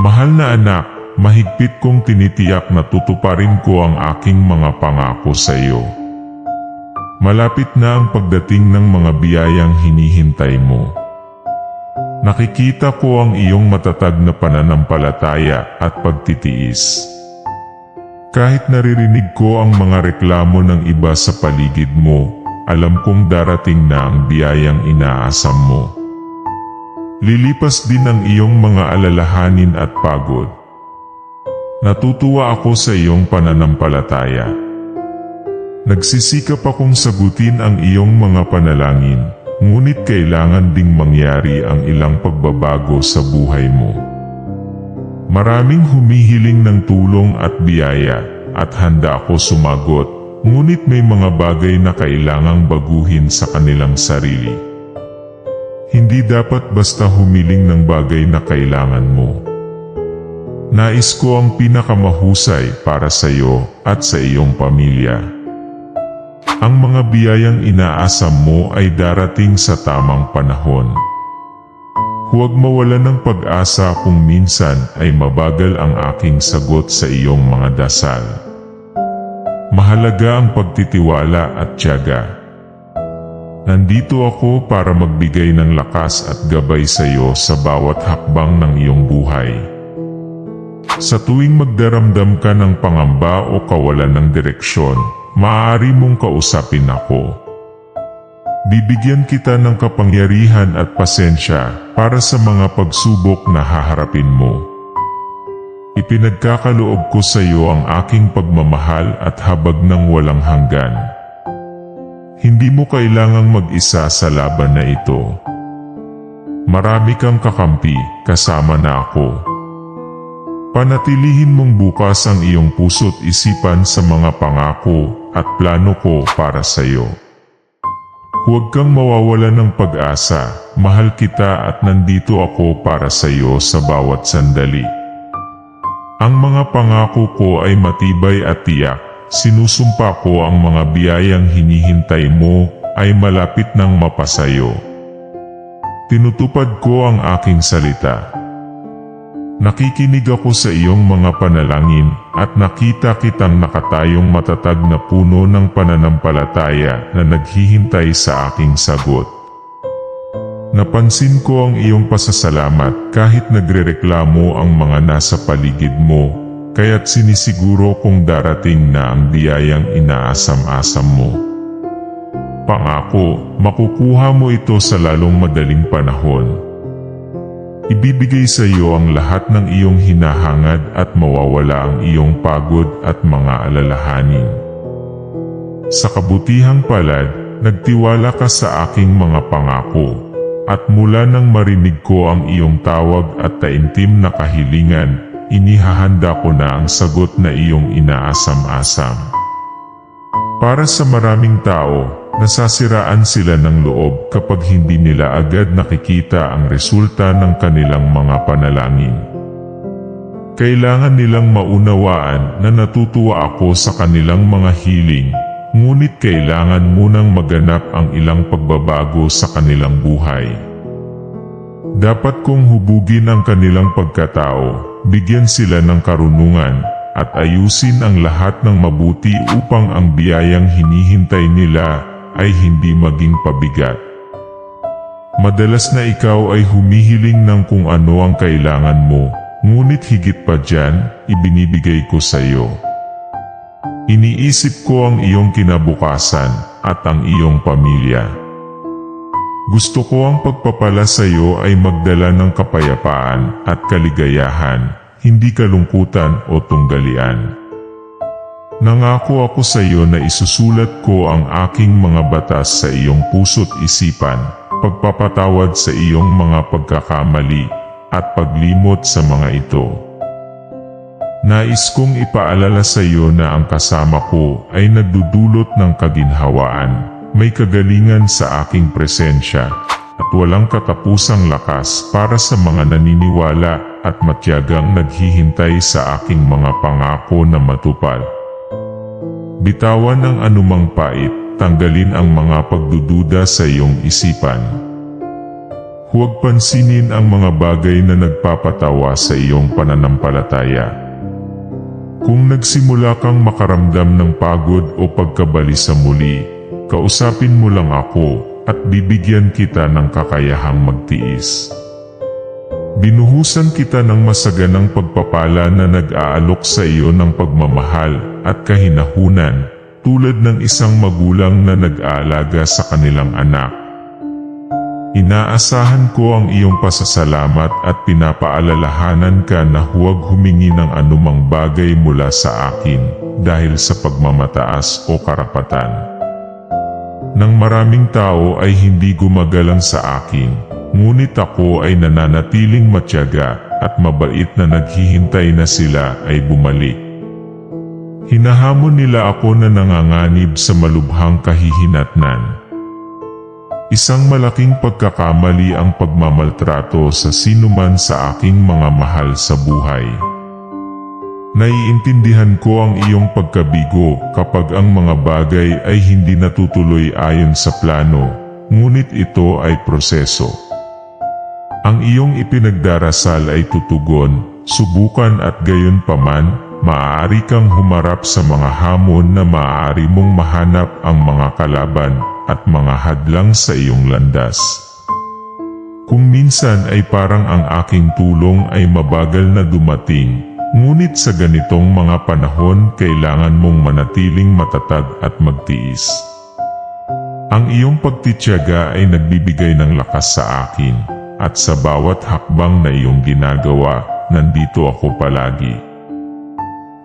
Mahal na anak, mahigpit kong tinitiyak na tutuparin ko ang aking mga pangako sa iyo. Malapit na ang pagdating ng mga biyayang hinihintay mo. Nakikita ko ang iyong matatag na pananampalataya at pagtitiis. Kahit naririnig ko ang mga reklamo ng iba sa paligid mo, alam kong darating na ang biyayang inaasam mo. Lilipas din ang iyong mga alalahanin at pagod. Natutuwa ako sa iyong pananampalataya. Nagsisikap akong sagutin ang iyong mga panalangin, ngunit kailangan ding mangyari ang ilang pagbabago sa buhay mo. Maraming humihiling ng tulong at biyaya at handa ako sumagot, ngunit may mga bagay na kailangang baguhin sa kanilang sarili. Hindi dapat basta humiling ng bagay na kailangan mo. Nais ko ang pinakamahusay para sa iyo at sa iyong pamilya. Ang mga biyayang inaasam mo ay darating sa tamang panahon. Huwag mawalan ng pag-asa kung minsan ay mabagal ang aking sagot sa iyong mga dasal. Mahalaga ang pagtitiwala at tiyaga. Nandito ako para magbigay ng lakas at gabay sa iyo sa bawat hakbang ng iyong buhay. Sa tuwing magdaramdam ka ng pangamba o kawalan ng direksyon, maaari mong kausapin ako. Bibigyan kita ng kapangyarihan at pasensya para sa mga pagsubok na haharapin mo. Ipinagkakaloob ko sa iyo ang aking pagmamahal at habag ng walang hanggan. Hindi mo kailangang mag-isa sa laban na ito. Marami kang kakampi, kasama na ako. Panatilihin mong bukas ang iyong puso't isipan sa mga pangako at plano ko para sa iyo. Huwag kang mawawalan ng pag-asa, mahal kita at nandito ako para sa iyo sa bawat sandali. Ang mga pangako ko ay matibay at tiyak, sinusumpa ko ang mga biyayang hinihintay mo ay malapit ng mapasayo. Tinutupad ko ang aking salita. Nakikinig ako sa iyong mga panalangin at nakita kitang nakatayong matatag na puno ng pananampalataya na naghihintay sa aking sagot. Napansin ko ang iyong pasasalamat kahit nagrereklamo ang mga nasa paligid mo, kaya't sinisiguro kong darating na ang biyayang inaasam-asam mo. Pangako, makukuha mo ito sa lalong madaling panahon. Ibibigay sa iyo ang lahat ng iyong hinahangad at mawawala ang iyong pagod at mga alalahanin. Sa kabutihang palad, nagtiwala ka sa aking mga pangako, at mula nang marinig ko ang iyong tawag at taimtim na kahilingan, inihahanda ko na ang sagot na iyong inaasam-asam. Para sa maraming tao, nasasiraan sila ng loob kapag hindi nila agad nakikita ang resulta ng kanilang mga panalangin. Kailangan nilang maunawaan na natutuwa ako sa kanilang mga hiling, ngunit kailangan munang maganap ang ilang pagbabago sa kanilang buhay. Dapat kong hubugin ang kanilang pagkatao, bigyan sila ng karunungan, at ayusin ang lahat ng mabuti upang ang biyayang hinihintay nila ay hindi maging pabigat. Madalas na ikaw ay humihiling ng kung ano ang kailangan mo, ngunit higit pa dyan, ibinibigay ko sa iyo. Iniisip ko ang iyong kinabukasan at ang iyong pamilya. Gusto ko ang pagpapala sa iyo ay magdala ng kapayapaan at kaligayahan, hindi kalungkutan o tunggalian. Nangako ako sa iyo na isusulat ko ang aking mga batas sa iyong puso't isipan, pagpapatawad sa iyong mga pagkakamali, at paglimot sa mga ito. Nais kong ipaalala sa iyo na ang kasama ko ay nagdudulot ng kaginhawaan, may kagalingan sa aking presensya, at walang katapusang lakas para sa mga naniniwala at matyagang naghihintay sa aking mga pangako na matupad. Bitawan ang anumang pait, tanggalin ang mga pagdududa sa iyong isipan. Huwag pansinin ang mga bagay na nagpapatawa sa iyong pananampalataya. Kung nagsimula kang makaramdam ng pagod o pagkabali sa muli, kausapin mo lang ako at bibigyan kita ng kakayahang magtiis. Binuhusan kita ng masaganang pagpapala na nag-aalok sa iyo ng pagmamahal at kahinahunan tulad ng isang magulang na nag-aalaga sa kanilang anak. Inaasahan ko ang iyong pasasalamat at pinapaalalahanan ka na huwag humingi ng anumang bagay mula sa akin dahil sa pagmamataas o karapatan. Nang maraming tao ay hindi gumagalang sa akin, ngunit ako ay nananatiling matyaga at mabait na naghihintay na sila ay bumalik. Hinahamon nila ako na nanganganib sa malubhang kahihinatnan. Isang malaking pagkakamali ang pagmamaltrato sa sinuman sa aking mga mahal sa buhay. Naiintindihan ko ang iyong pagkabigo kapag ang mga bagay ay hindi natutuloy ayon sa plano, ngunit ito ay proseso. Ang iyong ipinagdarasal ay tutugon, subukan at gayon paman, maaari kang humarap sa mga hamon na maaari mong mahanap ang mga kalaban at mga hadlang sa iyong landas. Kung minsan ay parang ang aking tulong ay mabagal na dumating, ngunit sa ganitong mga panahon kailangan mong manatiling matatag at magtiis. Ang iyong pagtityaga ay nagbibigay ng lakas sa akin, at sa bawat hakbang na iyong ginagawa, nandito ako palagi.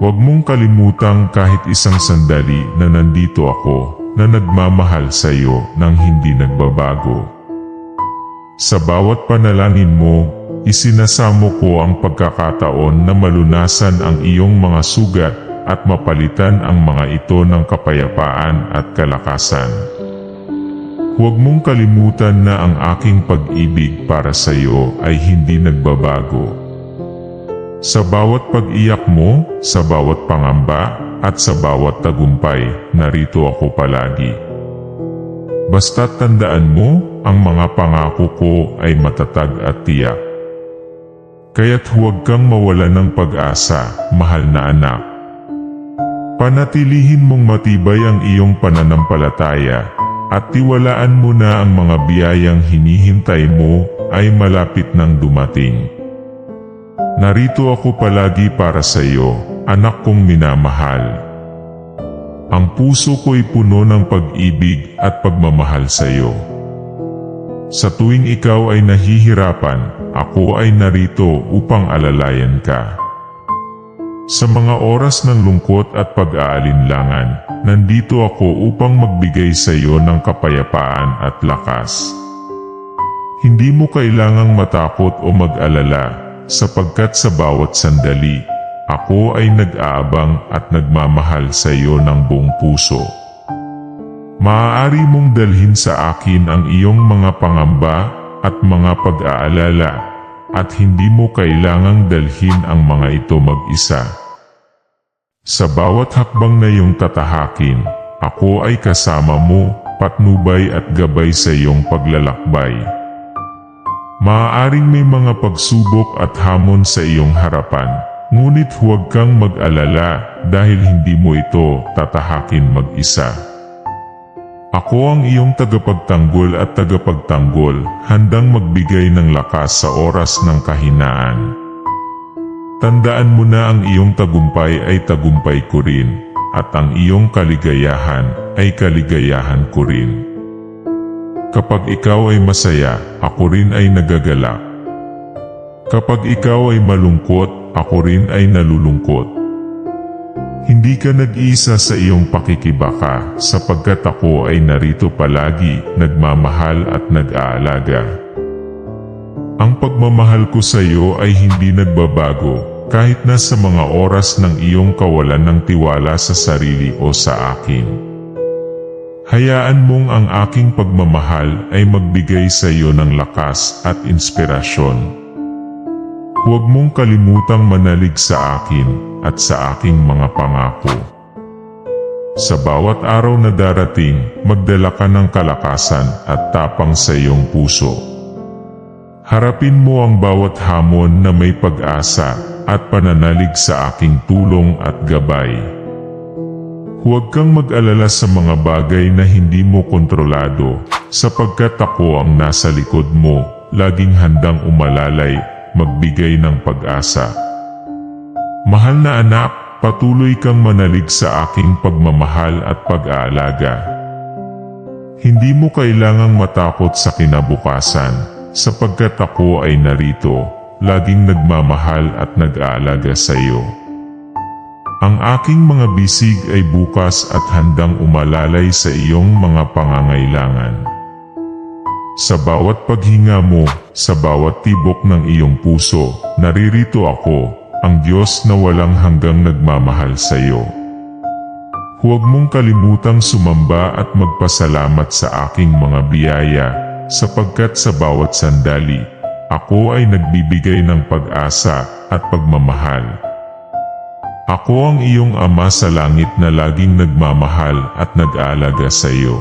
Huwag mong kalimutang kahit isang sandali na nandito ako na nagmamahal sa iyo nang hindi nagbabago. Sa bawat panalangin mo, isinasamo ko ang pagkakataon na malunasan ang iyong mga sugat at mapalitan ang mga ito ng kapayapaan at kalakasan. Huwag mong kalimutan na ang aking pag-ibig para sa iyo ay hindi nagbabago. Sa bawat pag-iyak mo, sa bawat pangamba, at sa bawat tagumpay, narito ako palagi. Basta't tandaan mo, ang mga pangako ko ay matatag at tiyak. Kaya't huwag kang mawala ng pag-asa, mahal na anak. Panatilihin mong matibay ang iyong pananampalataya at tiwalaan mo na ang mga biyayang hinihintay mo ay malapit nang dumating. Narito ako palagi para sa iyo, anak kong minamahal. Ang puso ko'y puno ng pag-ibig at pagmamahal sa iyo. Sa tuwing ikaw ay nahihirapan, ako ay narito upang alalayan ka. Sa mga oras ng lungkot at pag-aalinlangan, nandito ako upang magbigay sa iyo ng kapayapaan at lakas. Hindi mo kailangang matakot o mag-alala sapagkat sa bawat sandali ako ay nag-aabang at nagmamahal sa iyo ng buong puso. Maaari mong dalhin sa akin ang iyong mga pangamba at mga pag-aalala at hindi mo kailangang dalhin ang mga ito mag-isa. Sa bawat hakbang na iyong tatahakin, ako ay kasama mo, patnubay at gabay sa iyong paglalakbay. Maaaring may mga pagsubok at hamon sa iyong harapan, Ngunit huwag kang mag-alala dahil hindi mo ito tatahakin mag-isa. Ako ang iyong tagapagtanggol at tagapagtanggol, handang magbigay ng lakas sa oras ng kahinaan. Tandaan mo na ang iyong tagumpay ay tagumpay ko rin, at ang iyong kaligayahan ay kaligayahan ko rin. Kapag ikaw ay masaya, ako rin ay nagagalak. Kapag ikaw ay malungkot, ako rin ay nalulungkot. Hindi ka nag-isa sa iyong pakikibaka sapagkat ako ay narito palagi, nagmamahal at nag-aalaga. Ang pagmamahal ko sa iyo ay hindi nagbabago kahit na sa mga oras ng iyong kawalan ng tiwala sa sarili o sa akin. Hayaan mong ang aking pagmamahal ay magbigay sa iyo ng lakas at inspirasyon. Huwag mong kalimutang manalig sa akin at sa aking mga pangako. Sa bawat araw na darating, magdala ka ng kalakasan at tapang sa iyong puso. Harapin mo ang bawat hamon na may pag-asa at pananalig sa aking tulong at gabay. Huwag kang mag-alala sa mga bagay na hindi mo kontrolado, sapagkat ako ang nasa likod mo, laging handang umalalay, magbigay ng pag-asa. Mahal na anak, patuloy kang manalig sa aking pagmamahal at pag-aalaga. Hindi mo kailangang matakot sa kinabukasan, sapagkat ako ay narito, laging nagmamahal at nag-aalaga sa iyo. Ang aking mga bisig ay bukas at handang umalalay sa iyong mga pangangailangan. Sa bawat paghinga mo, sa bawat tibok ng iyong puso, naririto ako, ang Diyos na walang hanggang nagmamahal sa iyo. Huwag mong kalimutang sumamba at magpasalamat sa aking mga biyaya, sapagkat sa bawat sandali, ako ay nagbibigay ng pag-asa at pagmamahal. Ako ang iyong ama sa langit na laging nagmamahal at nag-aalaga sa iyo.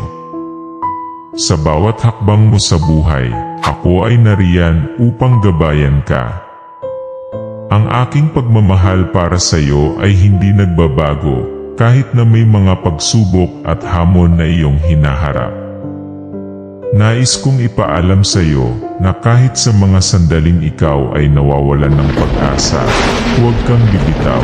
Sa bawat hakbang mo sa buhay, ako ay nariyan upang gabayan ka. Ang aking pagmamahal para sa iyo ay hindi nagbabago kahit na may mga pagsubok at hamon na iyong hinaharap. Nais kong ipaalam sa iyo na kahit sa mga sandaling ikaw ay nawawalan ng pag-asa, huwag kang bibitaw.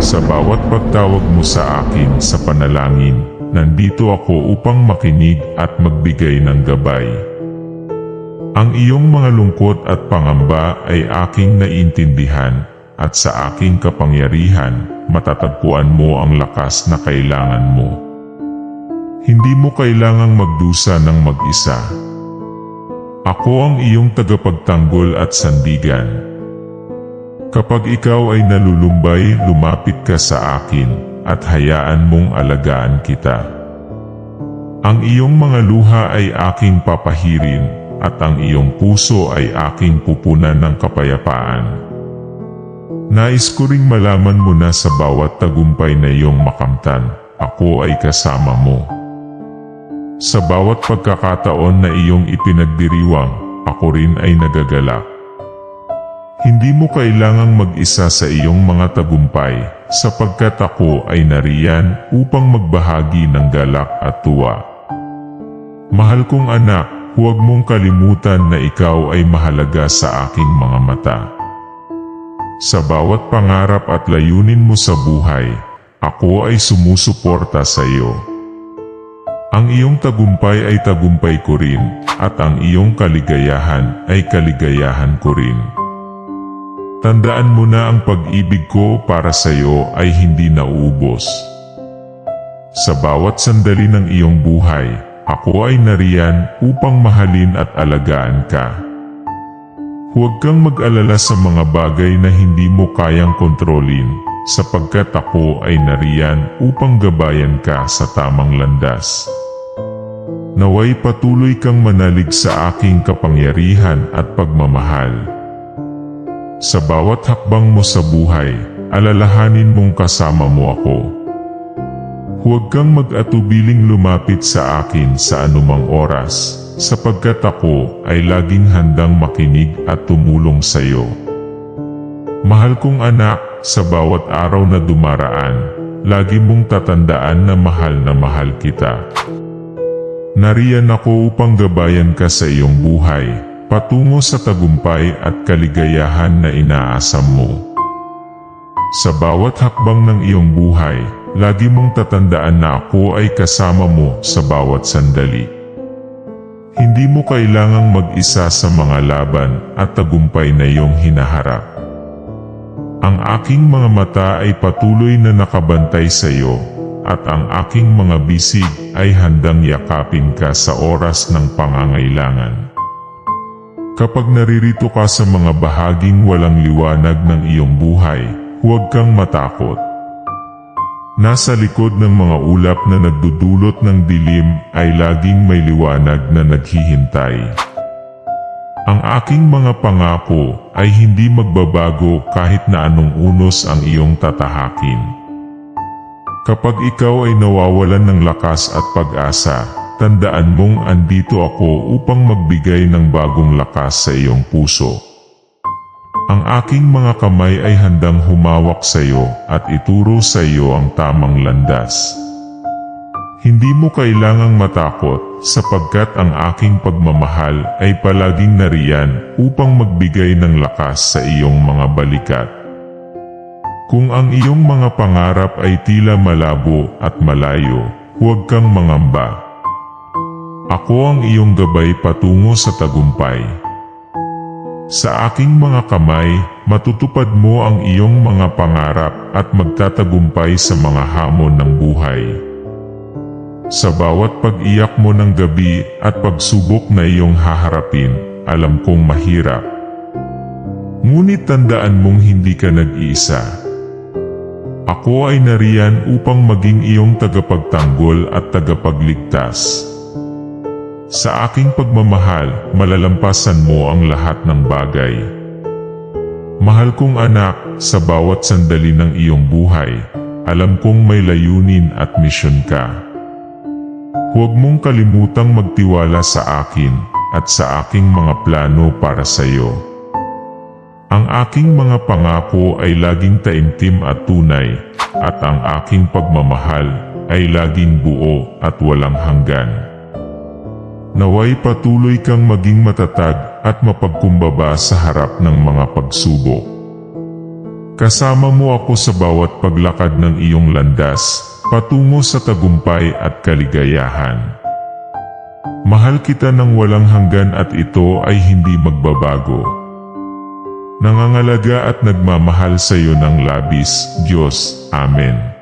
Sa bawat pagtawag mo sa akin sa panalangin, nandito ako upang makinig at magbigay ng gabay. Ang iyong mga lungkot at pangamba ay aking naiintindihan at sa aking kapangyarihan, matatagpuan mo ang lakas na kailangan mo. Hindi mo kailangang magdusa ng mag-isa. Ako ang iyong tagapagtanggol at sandigan. Kapag ikaw ay nalulumbay, lumapit ka sa akin at hayaan mong alagaan kita. Ang iyong mga luha ay aking papahirin at ang iyong puso ay aking pupunan ng kapayapaan. Nais ko ring malaman mo na sa bawat tagumpay na iyong makamtan, ako ay kasama mo. Sa bawat pagkakataon na iyong ipinagdiriwang, ako rin ay nagagalak. Hindi mo kailangang mag-isa sa iyong mga tagumpay, sapagkat ako ay nariyan upang magbahagi ng galak at tuwa. Mahal kong anak, huwag mong kalimutan na ikaw ay mahalaga sa aking mga mata. Sa bawat pangarap at layunin mo sa buhay, ako ay sumusuporta sa iyo. Ang iyong tagumpay ay tagumpay ko rin, at ang iyong kaligayahan ay kaligayahan ko rin. Tandaan mo na ang pag-ibig ko para sa iyo ay hindi nauubos. Sa bawat sandali ng iyong buhay, ako ay nariyan upang mahalin at alagaan ka. Huwag kang mag-alala sa mga bagay na hindi mo kayang kontrolin, sapagkat ako ay nariyan upang gabayan ka sa tamang landas. Naway patuloy kang manalig sa aking kapangyarihan at pagmamahal. Sa bawat hakbang mo sa buhay, alalahanin mong kasama mo ako. Huwag kang mag-atubiling lumapit sa akin sa anumang oras, sapagkat ako ay laging handang makinig at tumulong sa iyo. Mahal kong anak, sa bawat araw na dumaraan, lagi mong tatandaan na mahal na mahal kita. Nariyan ako upang gabayan ka sa iyong buhay, patungo sa tagumpay at kaligayahan na inaasam mo. Sa bawat hakbang ng iyong buhay, lagi mong tatandaan na ako ay kasama mo sa bawat sandali. Hindi mo kailangang mag-isa sa mga laban at tagumpay na iyong hinaharap. Ang aking mga mata ay patuloy na nakabantay sa iyo, at ang aking mga bisig ay handang yakapin ka sa oras ng pangangailangan. Kapag naririto ka sa mga bahaging walang liwanag ng iyong buhay, huwag kang matakot. Nasa likod ng mga ulap na nagdudulot ng dilim ay laging may liwanag na naghihintay. Ang aking mga pangako ay hindi magbabago kahit na anong unos ang iyong tatahakin. Kapag ikaw ay nawawalan ng lakas at pag-asa, tandaan mong andito ako upang magbigay ng bagong lakas sa iyong puso. Ang aking mga kamay ay handang humawak sa iyo at ituro sa iyo ang tamang landas. Hindi mo kailangang matakot sapagkat ang aking pagmamahal ay palaging nariyan upang magbigay ng lakas sa iyong mga balikat. Kung ang iyong mga pangarap ay tila malabo at malayo, huwag kang mangamba. Ako ang iyong gabay patungo sa tagumpay. Sa aking mga kamay, matutupad mo ang iyong mga pangarap at magtatagumpay sa mga hamon ng buhay. Sa bawat pag-iyak mo ng gabi at pagsubok na iyong haharapin, alam kong mahirap. Ngunit tandaan mong hindi ka nag-iisa. Ako ay nariyan upang maging iyong tagapagtanggol at tagapagligtas. Sa aking pagmamahal, malalampasan mo ang lahat ng bagay. Mahal kong anak, sa bawat sandali ng iyong buhay, alam kong may layunin at misyon ka. Huwag mong kalimutang magtiwala sa akin at sa aking mga plano para sa iyo. Ang aking mga pangako ay laging taimtim at tunay, at ang aking pagmamahal ay laging buo at walang hanggan. Naway patuloy kang maging matatag at mapagkumbaba sa harap ng mga pagsubok. Kasama mo ako sa bawat paglakad ng iyong landas, patungo sa tagumpay at kaligayahan. Mahal kita ng walang hanggan at ito ay hindi magbabago. Nangangalaga at nagmamahal sa iyo ng labis, Diyos. Amen.